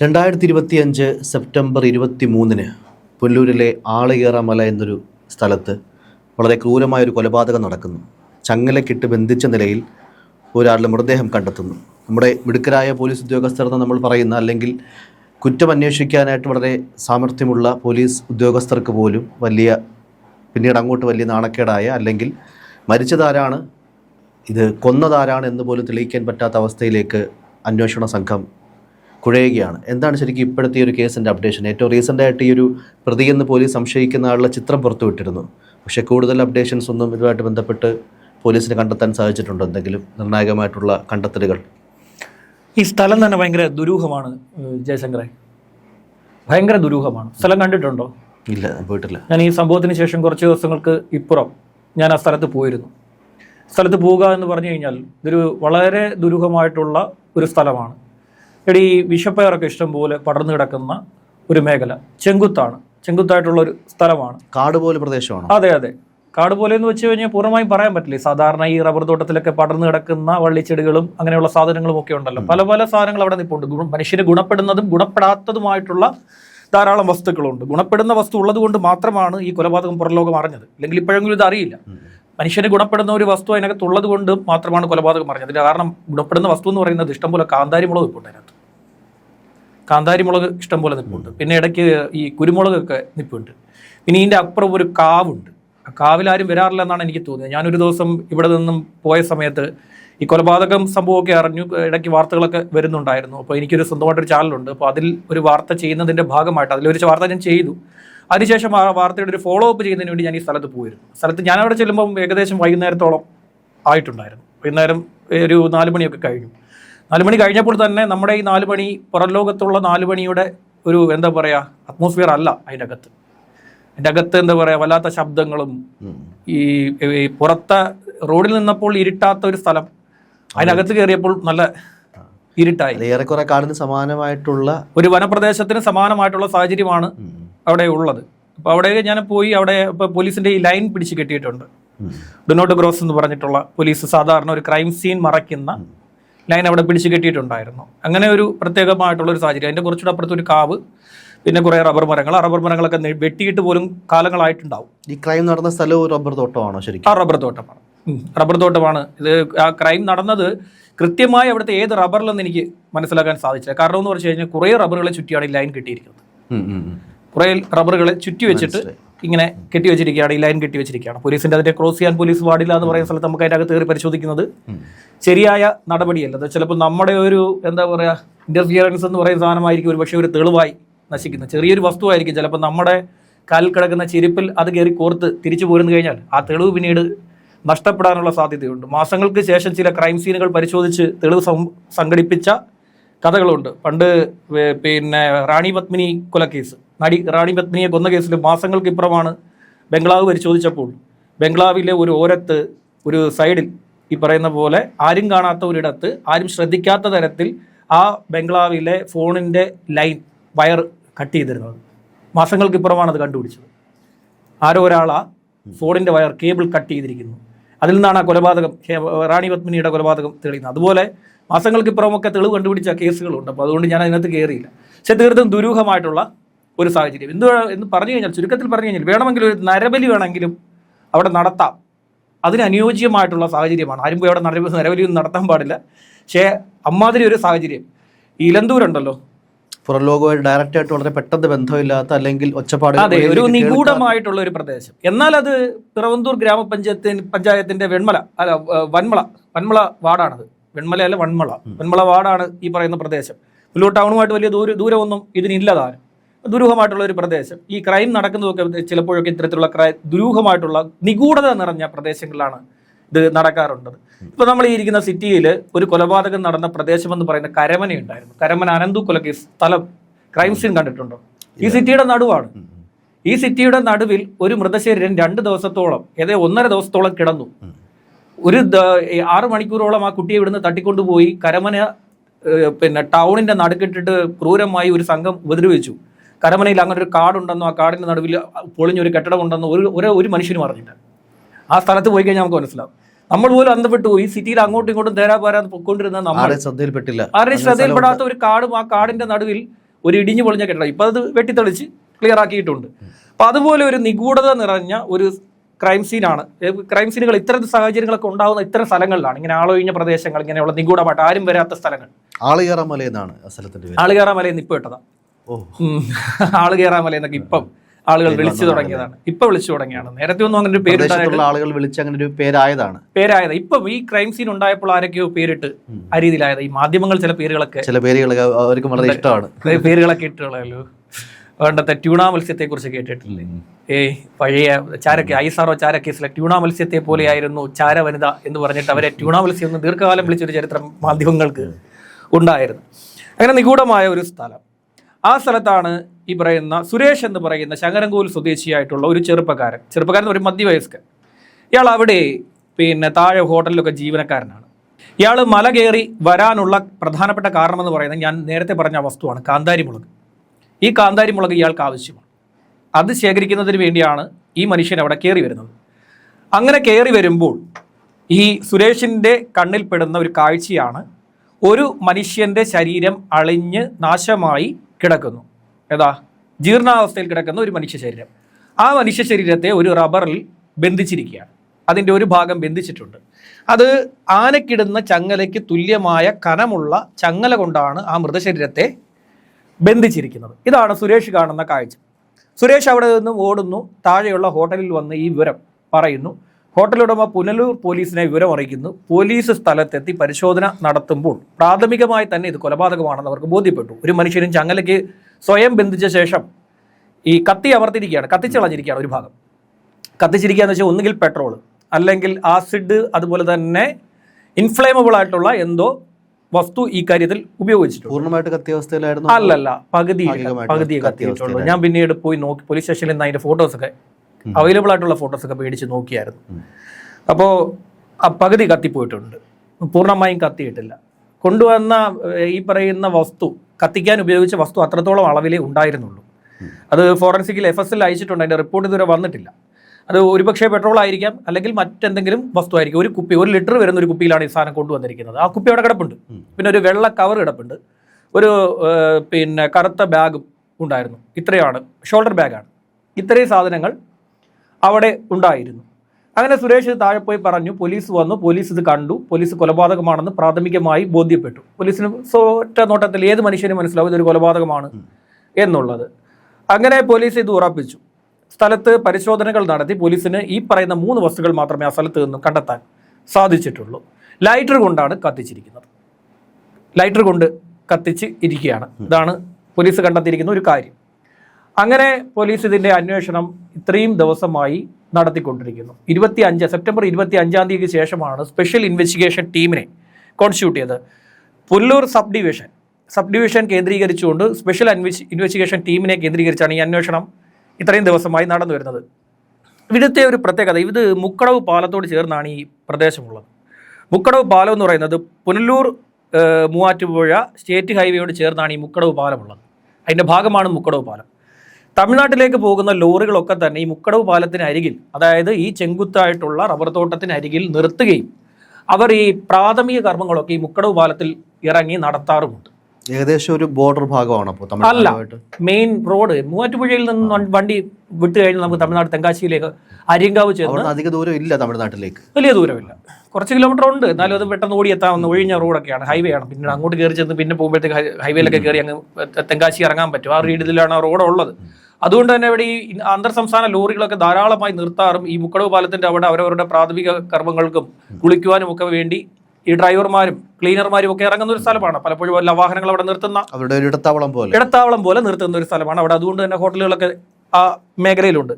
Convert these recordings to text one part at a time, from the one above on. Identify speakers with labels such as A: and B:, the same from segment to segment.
A: രണ്ടായിരത്തി ഇരുപത്തിയഞ്ച് സെപ്റ്റംബർ ഇരുപത്തി മൂന്നിന് പുല്ലൂരിലെ ആളയേറമല എന്നൊരു സ്ഥലത്ത് വളരെ ക്രൂരമായ ഒരു കൊലപാതകം നടക്കുന്നു. ചങ്ങലക്കിട്ട് ബന്ധിച്ച നിലയിൽ ഒരാളുടെ മൃതദേഹം കണ്ടെത്തുന്നു. നമ്മുടെ മിടുക്കരായ പോലീസ് ഉദ്യോഗസ്ഥർ എന്ന് നമ്മൾ പറയുന്ന അല്ലെങ്കിൽ കുറ്റം അന്വേഷിക്കാനായിട്ട് വളരെ സാമർഥ്യമുള്ള പോലീസ് ഉദ്യോഗസ്ഥർക്ക് പോലും വലിയ പിന്നീട് അങ്ങോട്ട് വലിയ നാണക്കേടായ അല്ലെങ്കിൽ മരിച്ചതാരാണ് ഇത് കൊന്നതാരാണ് എന്ന് പോലും തെളിയിക്കാൻ പറ്റാത്ത അവസ്ഥയിലേക്ക് അന്വേഷണ സംഘം കുഴയുകയാണ്. എന്താണ് ശരിക്കും ഇപ്പോഴത്തെ ഈ ഒരു കേസിന്റെ അപ്ഡേഷൻ ഏറ്റവും റീസെന്റ് ആയിട്ട് ഈ ഒരു പ്രതിയെന്ന് പോലീസ് സംശയിക്കുന്ന ആളുടെ ചിത്രം പുറത്തുവിട്ടിരുന്നു പക്ഷേ കൂടുതൽ അപ്ഡേഷൻസ് ഒന്നും ഇതുമായിട്ട് ബന്ധപ്പെട്ട് പോലീസിന് കണ്ടെത്താൻ സാധിച്ചിട്ടുണ്ടോ? എന്തെങ്കിലും നിർണായകമായിട്ടുള്ള കണ്ടെത്തലുകൾ?
B: ഈ സ്ഥലം തന്നെ ഭയങ്കര ദുരൂഹമാണ് ജയശങ്കറെ. ഭയങ്കര ദുരൂഹമാണ്. സ്ഥലം കണ്ടിട്ടുണ്ടോ?
A: ഇല്ല പോയിട്ടില്ല.
B: ഞാൻ ഈ സംഭവത്തിന് ശേഷം കുറച്ച് ദിവസങ്ങൾക്ക് ഇപ്പുറം ഞാൻ ആ സ്ഥലത്ത് പോയിരുന്നു. സ്ഥലത്ത് പോവുക എന്ന് പറഞ്ഞു കഴിഞ്ഞാൽ ഇതൊരു വളരെ ദുരൂഹമായിട്ടുള്ള ഒരു സ്ഥലമാണ്. ഇവിടെ ഈ വിഷപ്പയറൊക്കെ ഇഷ്ടംപോലെ പടർന്നു കിടക്കുന്ന ഒരു മേഖല. ചെങ്കുത്താണ്. ചെങ്കുത്തായിട്ടുള്ള ഒരു സ്ഥലമാണ്.
A: കാട് പോലെ പ്രദേശമാണോ?
B: അതെ അതെ. കാട് പോലെ എന്ന് വെച്ച് കഴിഞ്ഞാൽ പൂർണമായും പറയാൻ പറ്റില്ല. സാധാരണ ഈ റബ്ബർ തോട്ടത്തിലൊക്കെ പടർന്നു കിടക്കുന്ന വള്ളിച്ചെടികളും അങ്ങനെയുള്ള സാധനങ്ങളും ഒക്കെ ഉണ്ടല്ലോ. പല പല സാധനങ്ങൾ അവിടെ നിൽപ്പുണ്ട് മനുഷ്യന് ഗുണപ്പെടുന്നതും ഗുണപ്പെടാത്തതുമായിട്ടുള്ള ധാരാളം വസ്തുക്കളുണ്ട്. ഗുണപ്പെടുന്ന വസ്തു ഉള്ളത് കൊണ്ട് മാത്രമാണ് ഈ കൊലപാതകം പുറലോകം അറിഞ്ഞത്. അല്ലെങ്കിൽ ഇപ്പോഴെങ്കിലും ഇത് അറിയില്ല. മനുഷ്യന് ഗുണപ്പെടുന്ന ഒരു വസ്തു അതിനകത്തുള്ളത് കൊണ്ട് മാത്രമാണ് കൊലപാതകം അറിഞ്ഞത്. കാരണം ഗുണപ്പെടുന്ന വസ്തു എന്ന് പറയുന്നത് ഇഷ്ടംപോലെ കാന്താരി മുളക് നിൽപ്പുണ്ട് അതിനകത്ത്. കാന്താരി മുളക് ഇഷ്ടംപോലെ നിൽപ്പുണ്ട് പിന്നെ ഇടയ്ക്ക് ഈ കുരുമുളകൊക്കെ നിൽപ്പുണ്ട് പിന്നെ ഇതിന്റെ അപ്പുറം ഒരു കാവുണ്ട്. ആ കാവിലാരും വരാറില്ല എന്നാണ് എനിക്ക് തോന്നിയത്. ഞാനൊരു ദിവസം ഇവിടെ നിന്നും പോയ സമയത്ത് ഈ കൊലപാതകം സംഭവമൊക്കെ അറിഞ്ഞു. ഇടയ്ക്ക് വാർത്തകളൊക്കെ വരുന്നുണ്ടായിരുന്നു. അപ്പോൾ എനിക്കൊരു സ്വന്തമായിട്ടൊരു ചാനലുണ്ട്. അപ്പോൾ അതിൽ ഒരു വാർത്ത ചെയ്യുന്നതിന്റെ ഭാഗമായിട്ട് അതിലൊരു വാർത്ത ഞാൻ ചെയ്തു. അതിനുശേഷം ആ വാർത്തയുടെ ഒരു ഫോളോ അപ്പ് ചെയ്യുന്നതിന് വേണ്ടി ഞാൻ ഈ സ്ഥലത്ത് പോയിരുന്നു. സ്ഥലത്ത് ഞാൻ അവിടെ ചെല്ലുമ്പം ഏകദേശം വൈകുന്നേരത്തോളം ആയിട്ടുണ്ടായിരുന്നു. വൈകുന്നേരം ഒരു നാല് മണിയൊക്കെ കഴിഞ്ഞു. നാല് മണി കഴിഞ്ഞപ്പോൾ തന്നെ നമ്മുടെ ഈ നാല് മണി പുറം ലോകത്തുള്ള നാല് മണിയുടെ ഒരു എന്താ പറയുക അറ്റ്മോസ്ഫിയർ അല്ല അതിന്റെ അകത്ത് അതിന്റെ അകത്ത് എന്താ പറയുക വല്ലാത്ത ശബ്ദങ്ങളും ഈ പുറത്ത റോഡിൽ നിന്നപ്പോൾ ഇരുട്ടാത്ത ഒരു സ്ഥലം അതിനകത്ത് കയറിയപ്പോൾ നല്ല ഇരുട്ടായി.
A: ഏറെക്കുറെ കാടിന് സമാനമായിട്ടുള്ള
B: ഒരു വനപ്രദേശത്തിന് സമാനമായിട്ടുള്ള സാഹചര്യമാണ്. അവിടെ ഉള്ളത്. അപ്പോൾ അവിടെ ഞാൻ പോയി അവിടെ ഇപ്പോൾ പോലീസിന്റെ ഈ ലൈൻ പിടിച്ച് കെട്ടിയിട്ടുണ്ട്. ഡു നോട്ട് ക്രോസ് എന്ന് പറഞ്ഞിട്ടുള്ള പോലീസ് സാധാരണ ഒരു ക്രൈം സീൻ മറയ്ക്കുന്ന ലൈൻ അവിടെ പിടിച്ച് കെട്ടിയിട്ടുണ്ടായിരുന്നു. അങ്ങനെ ഒരു പ്രത്യേകമായിട്ടുള്ള ഒരു സാഹചര്യം. അതിന്റെ കുറച്ചുകൂടെ അപ്പുറത്ത് ഒരു കാവ് പിന്നെ കുറേ റബ്ബർ മരങ്ങൾ. ആ റബ്ബർ മരങ്ങളൊക്കെ വെട്ടിയിട്ട് പോലും കാലങ്ങളായിട്ടുണ്ടാവും.
A: ഈ ക്രൈം നടന്ന സ്ഥലവും റബ്ബർ തോട്ടമാണോ
B: ആ
A: ശരിക്കും
B: റബ്ബർ തോട്ടമാണ്. റബ്ബർ തോട്ടമാണ്. ഇത് ആ ക്രൈം നടന്നത് കൃത്യമായി അവിടുത്തെ ഏത് റബ്ബറിലെന്ന് എനിക്ക് മനസ്സിലാക്കാൻ സാധിച്ചില്ല. കാരണം എന്ന് പറഞ്ഞു കഴിഞ്ഞാൽ കുറേ റബ്ബറുകളെ ചുറ്റിയാണ് ഈ ലൈൻ കെട്ടിയിരിക്കുന്നത്. കുറേ റബ്ബറുകളെ ചുറ്റി വെച്ചിട്ട്. ഇങ്ങനെ കെട്ടി വെച്ചിരിക്കുകയാണ് ഈ ലൈൻ കെട്ടി വെച്ചിരിക്കുകയാണ്. പോലീസിന്റെ അതിന്റെ ക്രോസ് ചെയ്യാൻ പോലീസ് പാടില്ല എന്ന് പറയുന്ന സ്ഥലത്ത് നമുക്ക് അതിന്റെ അകത്ത് കയറി പരിശോധിക്കുന്നത്. ശരിയായ നടപടിയല്ല. അത് ചിലപ്പോൾ നമ്മുടെ ഒരു എന്താ പറയുക ഇന്റർഫിയറൻസ് എന്ന് പറയുന്ന സാധനമായിരിക്കും ഒരു പക്ഷേ ഒരു തെളിവായി നശിക്കുന്നത്. ചെറിയൊരു വസ്തുവായിരിക്കും. ചിലപ്പോൾ നമ്മുടെ കാലിൽ കിടക്കുന്ന ചെരുപ്പിൽ അത് കയറി കോർത്ത് തിരിച്ചു പോരുന്നു കഴിഞ്ഞാൽ ആ തെളിവ് പിന്നീട് നഷ്ടപ്പെടാനുള്ള സാധ്യതയുണ്ട്. മാസങ്ങൾക്ക് ശേഷം ചില ക്രൈം സീനുകൾ പരിശോധിച്ച് തെളിവ് സംഘടിപ്പിച്ച കഥകളുണ്ട്. പണ്ട് പിന്നെ റാണി പത്മിനി കൊലക്കേസ്. നടി റാണി പത്മിനിയെ കൊന്ന കേസിൽ മാസങ്ങൾക്ക് ഇപ്പുറമാണ് ബംഗ്ലാവ് പരിശോധിച്ചപ്പോൾ ബംഗ്ലാവിലെ ഒരു ഓരത്ത് ഒരു സൈഡിൽ ഈ പറയുന്ന പോലെ ആരും കാണാത്ത ഒരിടത്ത് ആരും ശ്രദ്ധിക്കാത്ത തരത്തിൽ ആ ബംഗ്ലാവിലെ ഫോണിന്റെ ലൈൻ വയർ കട്ട് ചെയ്തിരുന്നത്. മാസങ്ങൾക്ക് ഇപ്പുറമാണ് അത് കണ്ടുപിടിച്ചത്. ആരോ ഒരാളാ ഫോണിന്റെ വയർ കേബിൾ കട്ട് ചെയ്തിരിക്കുന്നു. അതിൽ നിന്നാണ് ആ കൊലപാതകം റാണി പത്മിനിയുടെ കൊലപാതകം തെളിയുന്നത്. അതുപോലെ മാസങ്ങൾക്ക് ഇപ്പുറമൊക്കെ തെളിവ് കണ്ടുപിടിച്ച കേസുകളുണ്ട്. അപ്പോൾ അതുകൊണ്ട് ഞാൻ അതിനകത്ത് കയറിയില്ല. പക്ഷേ തീർത്തും ദുരൂഹമായിട്ടുള്ള ഒരു സാഹചര്യം. എന്ത് എന്ന് പറഞ്ഞു കഴിഞ്ഞാൽ ചുരുക്കത്തിൽ പറഞ്ഞു കഴിഞ്ഞാൽ വേണമെങ്കിൽ ഒരു നരബലി വേണമെങ്കിലും അവിടെ നടത്താം. അതിന് അനുയോജ്യമായിട്ടുള്ള സാഹചര്യമാണ്. ആരും പോയി അവിടെ നരബ നരബലി ഒന്നും നടത്താൻ പാടില്ല. പക്ഷേ അമ്മാതിരി ഒരു സാഹചര്യം. ഈ ഇലന്തൂരുണ്ടല്ലോ.
A: പുറലോകവുമായി ഡയറക്റ്റ് ആയിട്ട് വളരെ പെട്ടെന്ന് ബന്ധമില്ലാത്ത അല്ലെങ്കിൽ ഒച്ചപ്പാട്
B: അതെ ഒരു നിഗൂഢമായിട്ടുള്ള ഒരു പ്രദേശം. എന്നാൽ അത് പിറവന്തൂർ ഗ്രാമപഞ്ചായത്തിന് പഞ്ചായത്തിന്റെ വെൺമല അല്ല വൺമള വന്മള വാർഡാണത് വെൺമല അല്ല വൺമള വന്മള വാർഡാണ് ഈ പറയുന്ന പ്രദേശം. പുല്ലൂർ ടൗണുമായിട്ട് വലിയ ദൂര ദൂരമൊന്നും ഇതിനില്ലതാനും ദുരൂഹമായിട്ടുള്ള ഒരു പ്രദേശം. ഈ ക്രൈം നടക്കുന്നതൊക്കെ ചിലപ്പോഴൊക്കെ ഇത്തരത്തിലുള്ള ക്രൈ ദുരൂഹമായിട്ടുള്ള നിഗൂഢത നിറഞ്ഞ പ്രദേശങ്ങളിലാണ് ഇത് നടക്കാറുണ്ടത് ഇപ്പൊ നമ്മൾ ഈ ഇരിക്കുന്ന സിറ്റിയിൽ ഒരു കൊലപാതകം നടന്ന പ്രദേശം എന്ന് പറയുന്ന കരമന ഉണ്ടായിരുന്നു. കരമന അനന്തു കൊലക്കേസ് സ്ഥലം ക്രൈം സീൻ കണ്ടിട്ടുണ്ടോ? ഈ സിറ്റിയുടെ നടുവാണ്. ഈ സിറ്റിയുടെ നടുവിൽ ഒരു മൃതശരീരം രണ്ട് ദിവസത്തോളം ഏതേ ഒന്നര ദിവസത്തോളം കിടന്നു. ഒരു ആറ് മണിക്കൂറോളം ആ കുട്ടിയെ ഇവിടുന്ന് തട്ടിക്കൊണ്ടുപോയി കരമന പിന്നെ ടൗണിന്റെ നടുക്കിട്ടിട്ട് ക്രൂരമായി ഒരു സംഘം ഉപദ്രവിച്ചു. കരമനയിൽ അങ്ങനെ ഒരു കാടുണ്ടെന്നോ ആ കാടിന്റെ നടുവിൽ പൊളിഞ്ഞൊരു കെട്ടിടമുണ്ടെന്നോ ഒരു ഒരു ഒരു മനുഷ്യനും അറിഞ്ഞില്ല. ആ സ്ഥലത്ത് പോയി കഴിഞ്ഞാൽ നമുക്ക് മനസ്സിലാവും. നമ്മൾ പോലും അന്ധപ്പെട്ടു പോയി. ഈ സിറ്റിയിൽ അങ്ങോട്ടും ഇങ്ങോട്ടും തേരാ പോരാന്ന് പൊക്കൊണ്ടിരുന്ന നമ്മൾ.
A: ശ്രദ്ധയിൽപ്പെട്ടില്ല.
B: ആരെയും ശ്രദ്ധയിൽപ്പെടാത്ത ഒരു കാടും ആ കാടിന്റെ നടുവിൽ ഒരു ഇടിഞ്ഞു പൊളിഞ്ഞ കെട്ടിടം. ഇപ്പം അത് വെട്ടിത്തെളിച്ച് ക്ലിയർ ആക്കിയിട്ടുണ്ട്. അപ്പം അതുപോലെ ഒരു നിഗൂഢത നിറഞ്ഞ ഒരു ക്രൈം സീനാണ് ക്രൈം സീനുകൾ ഇത്തരം സാഹചര്യങ്ങളൊക്കെ ഉണ്ടാകുന്ന ഇത്തരം സ്ഥലങ്ങളിലാണ്. ഇങ്ങനെ ആളൊഴിഞ്ഞ പ്രദേശങ്ങൾ ഇങ്ങനെയുള്ള നിഗൂഢമായിട്ട് ആരും വരാത്ത സ്ഥലങ്ങൾ.
A: ആളുകയറാൻ മലയെന്നാണ് സ്ഥലത്തിന്റെ പേര്.
B: ആൾ കയറാൻ മലയിൽ ആൾ കയറാൻ മല എന്നൊക്കെ ഇപ്പം ആളുകൾ വിളിച്ചു തുടങ്ങിയതാണ്. ഇപ്പൊ വിളിച്ചു തുടങ്ങിയാണ്. നേരത്തെ ഒന്നും അങ്ങനെ ഒരു
A: പേര് ആളുകൾ വിളിച്ച് അങ്ങനെ ഒരു പേരായതാണ്.
B: പേരായത്. ഇപ്പൊ ഈ ക്രൈം സീൻ ഉണ്ടായപ്പോൾ ആരൊക്കെയോ പേരിട്ട് ആ രീതിയിലായത്. ഈ മാധ്യമങ്ങൾ ചില പേരുകളൊക്കെ
A: ചില പേരുകളൊക്കെ അവർക്ക് വളരെ ഇഷ്ടമാണ്.
B: പേരുകളൊക്കെ ഇട്ടുള്ളല്ലോ പണ്ടത്തെ ട്യൂണ മത്സ്യത്തെ കുറിച്ച് കേട്ടിട്ടില്ലേ? ഏയ് പഴയ ചാരക്ക ഐസാറോ ചാര കേസിലെ ട്യൂണ മത്സ്യത്തെ പോലെയായിരുന്നു ചാര വനിത എന്ന് പറഞ്ഞിട്ട് അവരെ ട്യൂണ മത്സ്യം എന്ന് ദീർഘകാലം വിളിച്ചൊരു ചരിത്രം മാധ്യമങ്ങൾക്ക് ഉണ്ടായിരുന്നു. അങ്ങനെ നിഗൂഢമായ ഒരു സ്ഥലം. ആ സ്ഥലത്താണ് ഈ പറയുന്ന സുരേഷ് എന്ന് പറയുന്ന ശങ്കരങ്കൂൽ സ്വദേശിയായിട്ടുള്ള ഒരു ചെറുപ്പക്കാരൻ. ചെറുപ്പക്കാരൻ ഒരു മധ്യവയസ്കൻ. ഇയാൾ അവിടെ പിന്നെ താഴെ ഹോട്ടലിലൊക്കെ ജീവനക്കാരനാണ്. ഇയാൾ മല കയറി വരാനുള്ള പ്രധാനപ്പെട്ട കാരണമെന്ന് പറയുന്നത് ഞാൻ നേരത്തെ പറഞ്ഞ വസ്തുവാണ് കാന്താരി മുളക് ഈ കാന്താരി മുളക് ഇയാൾക്ക് ആവശ്യമാണ്. അത് ശേഖരിക്കുന്നതിന് വേണ്ടിയാണ് ഈ മനുഷ്യൻ അവിടെ കയറി വരുന്നത്. അങ്ങനെ കയറി വരുമ്പോൾ ഈ സുരേഷിന്റെ കണ്ണിൽപ്പെടുന്ന ഒരു കാഴ്ചയാണ് ഒരു മനുഷ്യന്റെ ശരീരം അളിഞ്ഞ് നാശമായി കിടക്കുന്നു. ഏതാ? ജീർണാവസ്ഥയിൽ കിടക്കുന്ന ഒരു മനുഷ്യ ശരീരം. ആ മനുഷ്യ ശരീരത്തെ ഒരു റബ്ബറിൽ ബന്ധിച്ചിരിക്കുകയാണ്. അതിന്റെ ഒരു ഭാഗം ബന്ധിച്ചിട്ടുണ്ട്. അത് ആനക്കിടുന്ന ചങ്ങലയ്ക്ക് തുല്യമായ കനമുള്ള ചങ്ങല കൊണ്ടാണ് ആ മൃതശരീരത്തെ ബന്ധിച്ചിരിക്കുന്നത്. ഇതാണ് സുരേഷ് കാണുന്ന കാഴ്ച. സുരേഷ് അവിടെ നിന്നും ഓടുന്നു. താഴെയുള്ള ഹോട്ടലിൽ വന്ന് ഈ വിവരം പറയുന്നു. ഹോട്ടൽ ഉടമ പുനലൂർ പോലീസിനെ വിവരം അറിയിക്കുന്നു പോലീസ് സ്ഥലത്തെത്തി പരിശോധന നടത്തുമ്പോൾ പ്രാഥമികമായി തന്നെ ഇത് കൊലപാതകമാണെന്ന് അവർക്ക് ബോധ്യപ്പെട്ടു. ഒരു മനുഷ്യനും ചങ്ങലയ്ക്ക് സ്വയം ബന്ധിച്ച ശേഷം ഈ കത്തി അമർത്തിരിക്കുകയാണ് കത്തിച്ചളഞ്ഞിരിക്കുകയാണ് ഒരു ഭാഗം. കത്തിച്ചിരിക്കുക എന്ന് വെച്ചാൽ ഒന്നുകിൽ പെട്രോൾ അല്ലെങ്കിൽ ആസിഡ് അതുപോലെ തന്നെ ഇൻഫ്ലേമബിൾ ആയിട്ടുള്ള എന്തോ വസ്തു ഈ കാര്യത്തിൽ ഉപയോഗിച്ചിട്ടുണ്ട്.
A: പൂർണമായിട്ട് കത്തിയവസ്ഥയിലായിരുന്നു
B: അല്ലല്ല പകുതി പകുതി
A: കത്തിയ
B: കത്തിയിട്ടുള്ളൂ. ഞാൻ പിന്നീട് പോയി നോക്കി പോലീസ് സ്റ്റേഷനിൽ നിന്ന് അതിന്റെ ഫോട്ടോസ് ഒക്കെ അവൈലബിൾ ആയിട്ടുള്ള ഫോട്ടോസ് ഒക്കെ മേടിച്ച് നോക്കിയായിരുന്നു. അപ്പോൾ ആ പകുതി കത്തിപ്പോയിട്ടുണ്ട്. പൂർണമായും കത്തിയിട്ടില്ല. കൊണ്ടുവന്ന ഈ പറയുന്ന വസ്തു കത്തിക്കാൻ ഉപയോഗിച്ച വസ്തു അത്രത്തോളം അളവിലേ ഉണ്ടായിരുന്നുള്ളൂ. അത് ഫോറൻസിക്കിൽ എഫ് എസ് എൽ അയച്ചിട്ടുണ്ട്. അതിന്റെ റിപ്പോർട്ട് ഇതുവരെ വന്നിട്ടില്ല. അത് ഒരുപക്ഷെ പെട്രോൾ ആയിരിക്കാം അല്ലെങ്കിൽ മറ്റെന്തെങ്കിലും വസ്തു ആയിരിക്കും. ഒരു കുപ്പി ഒരു ലിറ്റർ വരുന്ന ഒരു കുപ്പിയിലാണ് ഈ സാധനം കൊണ്ടുവന്നിരിക്കുന്നത്. ആ കുപ്പി അവിടെ കിടപ്പുണ്ട്. പിന്നെ ഒരു വെള്ള കവർ കിടപ്പുണ്ട്. ഒരു പിന്നെ കറുത്ത ബാഗും ഉണ്ടായിരുന്നു. ഇത്രയാണ്. ഷോൾഡർ ബാഗാണ് ഇത്രയും സാധനങ്ങൾ അവിടെ ഉണ്ടായിരുന്നു. അങ്ങനെ സുരേഷ് താഴെ പോയി പറഞ്ഞു പോലീസ് വന്നു പോലീസ് ഇത് കണ്ടു പോലീസ് കൊലപാതകമാണെന്ന് പ്രാഥമികമായി ബോധ്യപ്പെട്ടു. പോലീസിന് സോറ്റ നോട്ടത്തിൽ ഏത് മനുഷ്യനും മനസ്സിലാവും ഇതൊരു കൊലപാതകമാണ് എന്നുള്ളത്. അങ്ങനെ പോലീസ് ഇത് ഉറപ്പിച്ചു. സ്ഥലത്ത് പരിശോധനകൾ നടത്തി പോലീസിന് ഈ പറയുന്ന മൂന്ന് വസ്തുക്കൾ മാത്രമേ ആ സ്ഥലത്ത് നിന്നും കണ്ടെത്താൻ സാധിച്ചിട്ടുള്ളൂ. ലൈറ്റർ കൊണ്ടാണ് കത്തിച്ചിരിക്കുന്നത്. ലൈറ്റർ കൊണ്ട് കത്തിച്ച് ഇരിക്കുകയാണ്. ഇതാണ് പോലീസ് കണ്ടെത്തിയിരിക്കുന്ന ഒരു കാര്യം. അങ്ങനെ പോലീസ് ഇതിന്റെ അന്വേഷണം ഇത്രയും ദിവസമായി നടത്തിക്കൊണ്ടിരിക്കുന്നു. ഇരുപത്തി അഞ്ച് സെപ്റ്റംബർ ഇരുപത്തി അഞ്ചാം തീയതിക്ക് ശേഷമാണ് സ്പെഷ്യൽ ഇൻവെസ്റ്റിഗേഷൻ ടീമിനെ കോൺസ്റ്റിറ്റ്യൂട്ട് ചെയ്തത് Pullur sub division sub division കേന്ദ്രീകരിച്ചുകൊണ്ട് സ്പെഷ്യൽ ഇൻവെസ്റ്റിഗേഷൻ ടീമിനെ കേന്ദ്രീകരിച്ചാണ് ഈ അന്വേഷണം ഇത്രയും ദിവസമായി നടന്നു വരുന്നത് ഇവിടുത്തെ ഒരു പ്രത്യേകത ഇത് മുക്കടവ് പാലത്തോട് ചേർന്നാണ് ഈ പ്രദേശമുള്ളത്. മുക്കടവ് പാലം എന്ന് പറയുന്നത് പുനലൂർ മൂവാറ്റുപുഴ സ്റ്റേറ്റ് ഹൈവേയോട് ചേർന്നാണ് ഈ മുക്കടവ് പാലമുള്ളത്. അതിന്റെ ഭാഗമാണ് മുക്കടവ് പാലം. തമിഴ്നാട്ടിലേക്ക് പോകുന്ന ലോറികളൊക്കെ തന്നെ ഈ മുക്കടവ് പാലത്തിന് അരികിൽ അതായത് ഈ ചെങ്കുത്തായിട്ടുള്ള റബ്ബർ തോട്ടത്തിന് അരികിൽ നിർത്തുകയും അവർ ഈ പ്രാഥമിക കർമ്മങ്ങളൊക്കെ ഈ മുക്കടവ് പാലത്തിൽ ഇറങ്ങി നടത്താറുമുണ്ട്.
A: ഏകദേശം ഒരു ബോർഡർ ഭാഗമാണ് അപ്പോൾ
B: അല്ല മെയിൻ റോഡ് മൂവാറ്റുപുഴയിൽ നിന്ന് വണ്ടി വിട്ട് കഴിഞ്ഞാൽ നമുക്ക് തമിഴ്നാട് തെങ്കാശിയിലേക്ക് അരിയങ്കാവ്
A: ചേർന്ന് അധിക ദൂരം ഇല്ല തമിഴ്നാട്ടിലേക്ക്.
B: വലിയ ദൂരമില്ല. കുറച്ച് കിലോമീറ്റർ ഉണ്ട്. എന്നാലും അത് പെട്ടെന്ന് ഓടി എത്താവുന്ന ഒഴിഞ്ഞ റോഡൊക്കെയാണ് ഹൈവേ ആണ്. പിന്നെ അങ്ങോട്ട് കയറി ചെന്ന് പിന്നെ പോകുമ്പോഴത്തേക്ക് ഹൈവേയിലൊക്കെ കയറി അങ്ങ് തെങ്കാശി ഇറങ്ങാൻ പറ്റും. ആ രീതിയിലാണ് ആ റോഡ് ഉള്ളത്. അതുകൊണ്ട് തന്നെ ഇവിടെ ഈ അന്തർ സംസ്ഥാന ലോറികളൊക്കെ ധാരാളമായി നിർത്താറും ഈ മുക്കടവ് പാലത്തിന്റെ അവിടെ അവരവരുടെ പ്രാഥമിക കർമ്മങ്ങൾക്കും കുളിക്കുവാനും ഒക്കെ വേണ്ടി ഈ ഡ്രൈവർമാരും ക്ലീനർമാരും ഒക്കെ ഇറങ്ങുന്ന ഒരു സ്ഥലമാണ്. പലപ്പോഴും എല്ലാ വാഹനങ്ങൾ അവിടെ നിർത്തുന്ന
A: അവരുടെ ഒരു ഇടത്താവളം പോലെ.
B: ഇടത്താവളം പോലെ നിർത്തുന്ന ഒരു സ്ഥലമാണ്. അവിടെ അതുകൊണ്ട് തന്നെ ഹോട്ടലുകളൊക്കെ ആ മേഖലയിലുണ്ട്.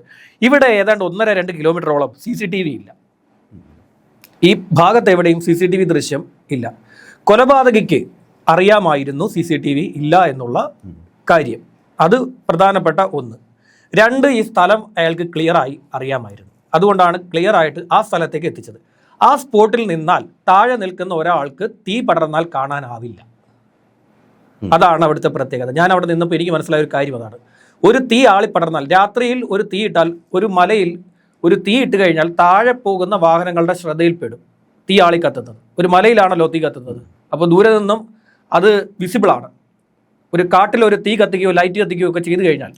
B: ഇവിടെ ഏതാണ്ട് ഒന്നര രണ്ട് കിലോമീറ്ററോളം സി സി ടി വി ഇല്ല. ഈ ഭാഗത്ത് എവിടെയും സി സി ടി വി ദൃശ്യം ഇല്ല. കൊലപാതകയ്ക്ക് അറിയാമായിരുന്നു സി സി ടി വി ഇല്ല എന്നുള്ള കാര്യം. അത് പ്രധാനപ്പെട്ട ഒന്ന്. രണ്ട് ഈ സ്ഥലം അയാൾക്ക് ക്ലിയറായി അറിയാമായിരുന്നു. അതുകൊണ്ടാണ് ക്ലിയർ ആയിട്ട് ആ സ്ഥലത്തേക്ക് എത്തിച്ചത്. ആ സ്പോട്ടിൽ നിന്നാൽ താഴെ നിൽക്കുന്ന ഒരാൾക്ക് തീ പടർന്നാൽ കാണാനാവില്ല. അതാണ് അവിടുത്തെ പ്രത്യേകത. ഞാൻ അവിടെ നിന്നപ്പോൾ എനിക്ക് മനസ്സിലായ ഒരു കാര്യം അതാണ്. ഒരു തീ ആളി പടർന്നാൽ രാത്രിയിൽ ഒരു തീ ഇട്ടാൽ ഒരു മലയിൽ ഒരു തീ ഇട്ട് കഴിഞ്ഞാൽ താഴെ പോകുന്ന വാഹനങ്ങളുടെ ശ്രദ്ധയിൽപ്പെടും തീ ആളി കത്തുന്നത് ഒരു മലയിലാണല്ലോ തീ കത്തുന്നത്. അപ്പോൾ ദൂരെ നിന്നും അത് വിസിബിൾ ആണ്. ഒരു കാട്ടിൽ ഒരു തീ കത്തിക്കുകയോ ലൈറ്റ് കത്തിക്കുകയോ ഒക്കെ ചെയ്തു കഴിഞ്ഞാൽ